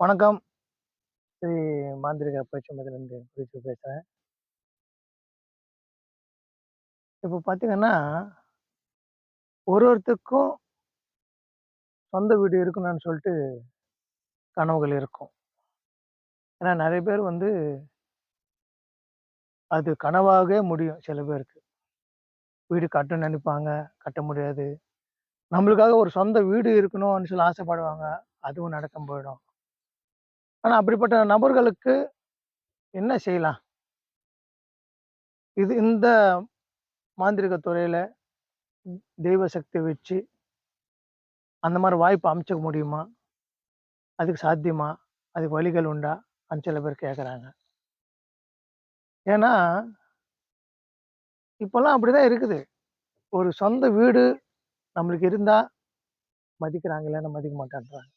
வணக்கம். ஸ்ரீ மாந்திரிக பயிற்சிமத்திலிருந்து குறிச்சு பேசுறேன். இப்போ பார்த்தீங்கன்னா, ஒரு ஒருத்தருக்கும் சொந்த வீடு இருக்கணும்னு சொல்லிட்டு கனவுகள் இருக்கும். ஏன்னா நிறைய பேர் வந்து அது கனவாகவே முடியும் சில பேருக்கு. வீடு கட்டணும்னு நினைப்பாங்க கட்ட முடியாது. நம்மளுக்காக ஒரு சொந்த வீடு இருக்கணும்னு சொல்லி ஆசைப்படுவாங்க. அதுவும் நடக்க போயிடும். ஆனா அப்படிப்பட்ட நபர்களுக்கு என்ன செய்யலாம்? இது இந்த மாந்திரீக துறையில தெய்வ சக்தி வச்சு அந்த மாதிரி வாய்ப்பு அமைச்சிக்க முடியுமா? அதுக்கு சாத்தியமா? அதுக்கு வழிகள் உண்டா? அன்னு சில பேர் கேட்குறாங்க. ஏன்னா இப்பலாம் அப்படிதான் இருக்குது. ஒரு சொந்த வீடு நம்மளுக்கு இருந்தா மதிக்கிறாங்க, இல்லைன்னா மதிக்க மாட்டேன்றாங்க.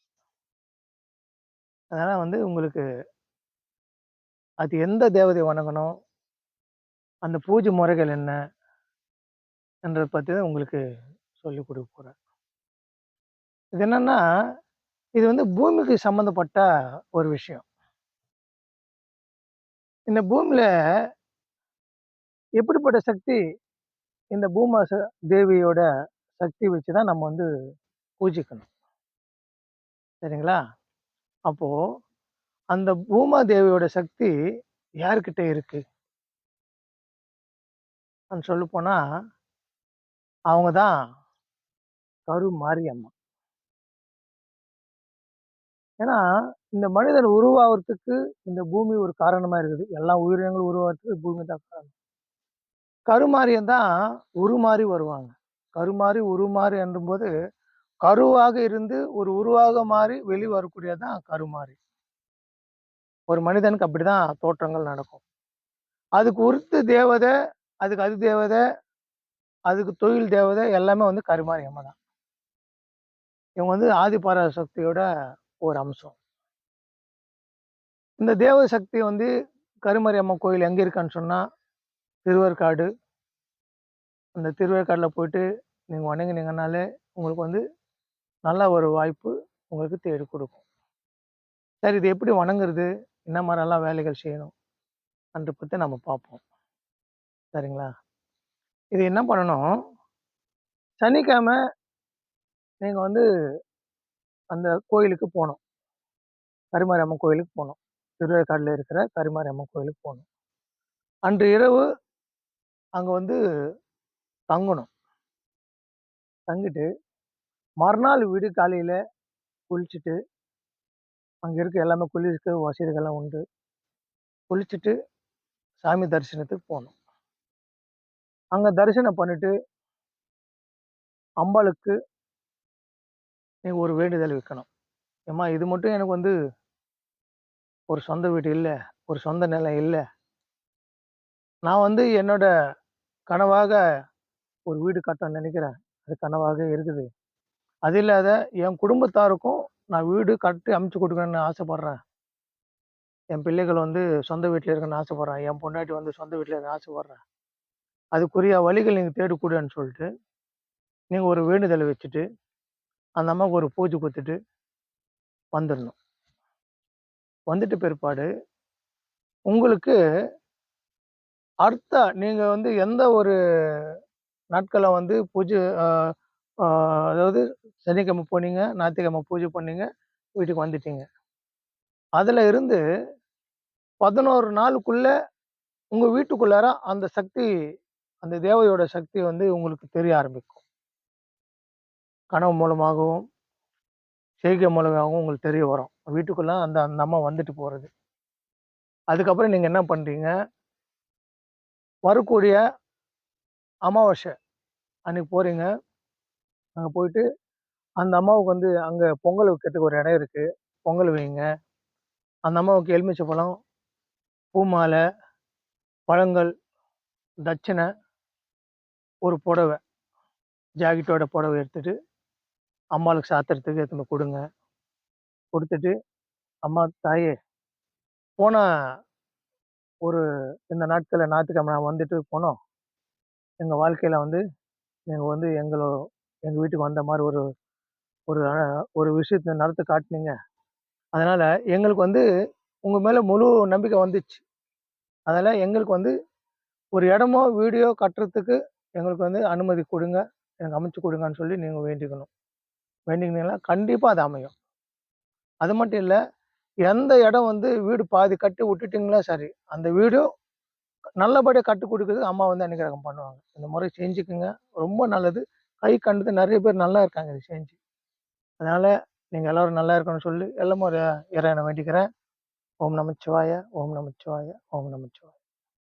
அதனால வந்து உங்களுக்கு அது எந்த தேவதை வணங்கணும்? அந்த பூஜை முறைகள் என்ன? என்றதை பற்றி தான் உங்களுக்கு சொல்லிக் கொடுக்க போகிறேன் இது என்னன்னா, இது வந்து பூமிக்கு சம்மந்தப்பட்ட ஒரு விஷயம். இந்த பூமியில் எப்படிப்பட்ட சக்தி இந்த பூமா தேவியோட சக்தி வச்சு தான் நம்ம வந்து பூஜிக்கணும். சரிங்களா? அப்போ அந்த பூமாதேவியோட சக்தி யார்கிட்ட இருக்கு? நான் சொல்ல போனால் அவங்க தான் கரு மாரியம்மா ஏன்னா, இந்த மனிதன் உருவாகிறதுக்கு இந்த பூமி ஒரு காரணமா இருக்குது. எல்லா உயிரினங்களும் உருவாகிறதுக்கு பூமி தான் காரணம். கருமாரியம் தான் உருமாறி வருவாங்க. கருமாறி, உருமாறி என்றும்போது, கருவாக இருந்து ஒரு உருவாக மாறி வெளி வரக்கூடியது தான் ஒரு மனிதனுக்கு அப்படிதான் தோற்றங்கள் நடக்கும். அதுக்கு உருத்து தேவதை அதுக்கு அது தேவதை அதுக்கு தொழில் தேவதை எல்லாமே வந்து கருமாரியம்மன் தான். இவங்க வந்து ஆதிபராசக்தியோட ஒரு அம்சம். இந்த தேவ சக்தி வந்து கருமாரியம்மன் கோயில் எங்கே இருக்கான்னு சொன்னால் திருவேற்காடு. அந்த திருவேற்காடில் போயிட்டு நீங்கள் வணங்குனீங்கனாலே, உங்களுக்கு வந்து நல்ல ஒரு வாய்ப்பு உங்களுக்கு தேடி கொடுக்கும் சரி இது எப்படி வணங்குறது? என்ன மாதிரிலாம் வேலைகள் செய்யணும்? அன்று பற்றி நம்ம பார்ப்போம். சரிங்களா? இது என்ன பண்ணணும்? சனிக்கிழமை நீங்கள் வந்து அந்த கோயிலுக்கு போகணும் கரிமாரி அம்மன் கோயிலுக்கு போகணும் திருவேற்காடில் இருக்கிற கருமாரியம்மன் கோயிலுக்கு போகணும் அன்று இரவு அங்கே வந்து தங்கணும். தங்கிட்டு, மறுநாள் விடிகாலையில குளிச்சுட்டு அங்கே இருக்க எல்லாமே குளிர்க்க வசதிகள்லாம் உண்டு. குளிச்சுட்டு சாமி தரிசனத்துக்கு போனோம் அங்கே தரிசனம் பண்ணிட்டு அம்பாளுக்கு நீங்கள் ஒரு வேண்டுதல் வைக்கணும். ஏம்மா இது மட்டும் எனக்கு வந்து ஒரு சொந்த வீடு இல்லை ஒரு சொந்த நிலம் இல்லை நான் வந்து என்னோட கனவாக ஒரு வீடு கட்டணும்னு நினைக்கிறேன் அது கனவாக இருக்குது. அது இல்லாத என் குடும்பத்தாருக்கும் நான் வீடு கட்டி அமைச்சு கொடுக்கணும்னு ஆசைப்பட்றேன். என் பிள்ளைகள் வந்து சொந்த வீட்டில் இருக்கணும்னு ஆசைப்பட்றேன் என் பொண்டாட்டி வந்து சொந்த வீட்டில் இருக்கணும்னு ஆசைப்பட்றேன் அதுக்குரிய வழிகள் நீங்கள் தேடி சொல்லிட்டு, நீங்கள் ஒரு வேண்டுதலை வச்சுட்டு, அந்த அம்மாவுக்கு ஒரு பூஜை கொடுத்துட்டு வந்துடணும். வந்துட்டு பிற்பாடு, உங்களுக்கு அடுத்த நீங்கள் வந்து எந்த ஒரு நாட்களை வந்து பூஜை அதாவது சனிக்கிழமை போனீங்க, ஞாயிற்றுக்கிழமை பூஜை பண்ணீங்க, வீட்டுக்கு வந்துட்டீங்க. அதில் இருந்து பதினோரு நாளுக்குள்ளே உங்கள் வீட்டுக்குள்ளார அந்த சக்தி அந்த தேவையோட சக்தி வந்து உங்களுக்கு தெரிய ஆரம்பிக்கும். கனவு மூலமாகவும், செய்கை மூலமாகவும் உங்களுக்கு தெரிய வரும். வீட்டுக்குள்ளே அந்த அந்த அம்மா வந்துட்டு போகிறது அதுக்கப்புறம் நீங்கள் என்ன பண்ணுறீங்க வரக்கூடிய அமாவாசை அன்னைக்கு போகிறீங்க அங்கே போயிட்டு, அந்த அம்மாவுக்கு வந்து அங்கே பொங்கல் வைக்கிறதுக்கு ஒரு இடம் இருக்குது பொங்கல் வைங்க. அந்த அம்மாவுக்கு எலுமிச்சை பழம், பூ மாலை, பழங்கள், தட்சணை, ஒரு புடவை, ஜாக்கெட்டோட புடவை எடுத்துகிட்டு அம்மாளுக்கு சாத்துறதுக்கு எடுத்துன்னு கொடுங்க கொடுத்துட்டு அம்மா தாயே! போன ஒரு இந்த நாட்களில் ஞாயிற்றுக்கிழமை நான் வந்துட்டு போனோம். எங்கள் வாழ்க்கையில் வந்து, நீங்கள் வந்து எங்கள எங்கள் வீட்டுக்கு வந்த மாதிரி ஒரு ஒரு ஒரு விஷயத்த நடத்த காட்டினீங்க அதனால் எங்களுக்கு வந்து உங்கள் மேலே முழு நம்பிக்கை வந்துச்சு. அதனால் எங்களுக்கு வந்து ஒரு இடமோ, வீடியோ கட்டுறதுக்கு எங்களுக்கு வந்து அனுமதி கொடுங்க எனக்கு அமைச்சு கொடுங்கன்னு சொல்லி நீங்கள் வேண்டிக்கணும். வேண்டிக்கினீங்கன்னா கண்டிப்பாக அது அமையும். அது மட்டும் இல்லை எந்த இடம் வந்து வீடு பாதி கட்டி விட்டுட்டிங்களோ சரி, அந்த வீடும் நல்லபடியாக கட்டி கொடுக்குறதுக்கு அம்மா வந்து அனுக்கிரகம் பண்ணுவாங்க. இந்த முறை செஞ்சுக்குங்க. ரொம்ப நல்லது. ஹை கண்டது நிறைய பேர் நல்லா இருக்காங்க இத செஞ்சு. அதனால நீங்கள் எல்லோரும் நல்லா இருக்கணும்னு சொல்லி எல்லாமே ஒரு இறைவனை வேண்டிக்கிறேன். ஓம் நமச்சிவாய, ஓம் நமச்சிவாய, ஓம் நமச்சிவாய.